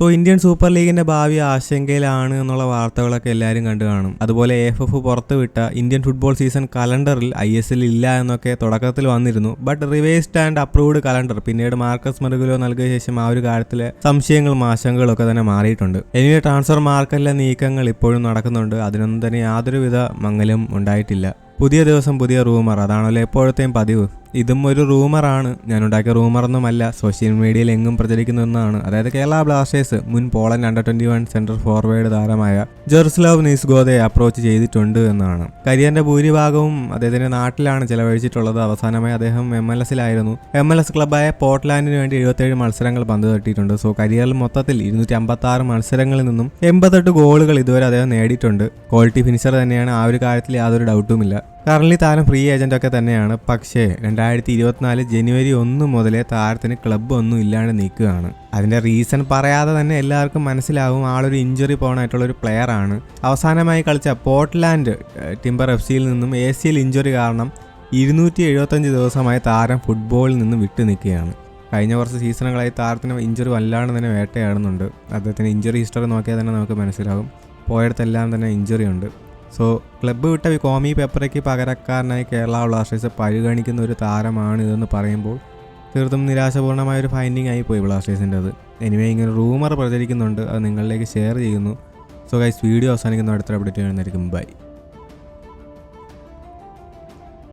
So Indian super ലീഗിന്റെ ഭാവി ആശങ്കയിലാണ് എന്നുള്ള വാർത്തകളൊക്കെ എല്ലാവരും കണ്ടു കാണും. അതുപോലെ എഫ് എഫ് പുറത്തുവിട്ട ഇന്ത്യൻ ഫുട്ബോൾ സീസൺ കലണ്ടറിൽ ഐ എസ് എൽ ഇല്ല എന്നൊക്കെ തുടക്കത്തിൽ വന്നിരുന്നു. But revised and approved calendar പിന്നീട് മാർക്കസ് മെറുകുലോ നൽകിയ ശേഷം ആ ഒരു കാര്യത്തിലെ സംശയങ്ങളും ആശങ്കകളും ഒക്കെ തന്നെ മാറിയിട്ടുണ്ട്. ഇനി ട്രാൻസ്ഫർ മാർക്കറ്റിലെ നീക്കങ്ങൾ ഇപ്പോഴും നടക്കുന്നുണ്ട്. അതിനൊന്നും തന്നെ യാതൊരുവിധ മങ്ങലും ഉണ്ടായിട്ടില്ല. പുതിയ ദിവസം പുതിയ റൂമർ അതാണല്ലോ എപ്പോഴത്തെയും പതിവ്. ഇതും ഒരു റൂമറാണ്. ഞാൻ ഉണ്ടാക്കിയ റൂമറൊന്നുമല്ല. സോഷ്യൽ മീഡിയയിൽ എങ്ങും പ്രചരിക്കുന്ന ഒന്നാണ്. അതായത് കേരള ബ്ലാസ്റ്റേഴ്സ് മുൻ Poland under twenty one centre forward താരമായ ജെറുസ്ലാവ് നീസ്ഗോദയെ അപ്രോച്ച് ചെയ്തിട്ടുണ്ട് എന്നാണ്. കരിയറിന്റെ ഭൂരിഭാഗവും അദ്ദേഹത്തിന്റെ നാട്ടിലാണ് ചെലവഴിച്ചിട്ടുള്ളത്. അവസാനമായി അദ്ദേഹം എം എൽ എസിലായിരുന്നു എം എൽ എസ് ക്ലബായ പോർട്ട്ലാൻഡിന് വേണ്ടി എഴുപത്തേഴ് മത്സരങ്ങൾ പന്ത് തട്ടിയിട്ടുണ്ട്. സോ കരിയറിൽ മൊത്തത്തിൽ ഇരുന്നൂറ്റി അമ്പത്തി ആറ് മത്സരങ്ങളിൽ നിന്നും എൺപത്തെട്ട് ഗോളുകൾ ഇതുവരെ അദ്ദേഹം നേടിയിട്ടുണ്ട്. ക്വാളിറ്റി ഫിനിഷർ തന്നെയാണ്. ആ ഒരു കാര്യത്തിൽ യാതൊരു ഡൗട്ടുമില്ല കറന്റ് താരം ഫ്രീ ഏജന്റൊക്കെ തന്നെയാണ്. പക്ഷേ രണ്ടായിരത്തി ഇരുപത്തിനാല് ജനുവരി ഒന്ന് മുതലേ താരത്തിന് ക്ലബ്ബ് ഒന്നും ഇല്ലാണ്ട് നിൽക്കുകയാണ്. അതിന്റെ റീസൺ പറയാതെ തന്നെ എല്ലാവർക്കും മനസ്സിലാവും. ആളൊരു ഇഞ്ചുറി പോകണമായിട്ടുള്ള ഒരു പ്ലെയർ ആണ്. അവസാനമായി കളിച്ച പോർട്ട്ലാൻഡ് ടിംബർ എഫ് സിയിൽ നിന്നും എ സിയിൽ ഇഞ്ചുറി കാരണം ഇരുന്നൂറ്റി എഴുപത്തഞ്ച് ദിവസമായി താരം ഫുട്ബോളിൽ നിന്ന് വിട്ടു നിൽക്കുകയാണ്. കഴിഞ്ഞ കുറച്ച് സീസണുകളായി താരത്തിന് ഇഞ്ചുറി വല്ലാണ്ട് തന്നെ വേട്ടയാടുന്നുണ്ട്. അദ്ദേഹത്തിന് ഇഞ്ചുറി ഹിസ്റ്ററി നോക്കിയാൽ തന്നെ നമുക്ക് മനസ്സിലാവും പോയടത്തെല്ലാം തന്നെ ഇഞ്ചുറി ഉണ്ട്. സോ ക്ലബ്ബ് വിട്ട കോമി പെപ്പറയ്ക്ക് പകരക്കാരനായി കേരള ബ്ലാസ്റ്റേഴ്സ് പരിഗണിക്കുന്ന ഒരു താരമാണ് ഇതെന്ന് പറയുമ്പോൾ തീർത്തും നിരാശപൂർണമായ ഒരു ഫൈൻഡിങ് ആയി പോയി ബ്ലാസ്റ്റേഴ്സിന്റെ അത്. എനിവേ ഇങ്ങനെ റൂമർ പ്രചരിക്കുന്നുണ്ട്. അത് നിങ്ങളിലേക്ക് ഷെയർ ചെയ്യുന്നു. സോ ഗൈസ് വീഡിയോ അവസാനിക്കുന്ന. അടുത്ത അപ്ഡേറ്റ് ചെയ്യുന്നതായിരിക്കും ബൈ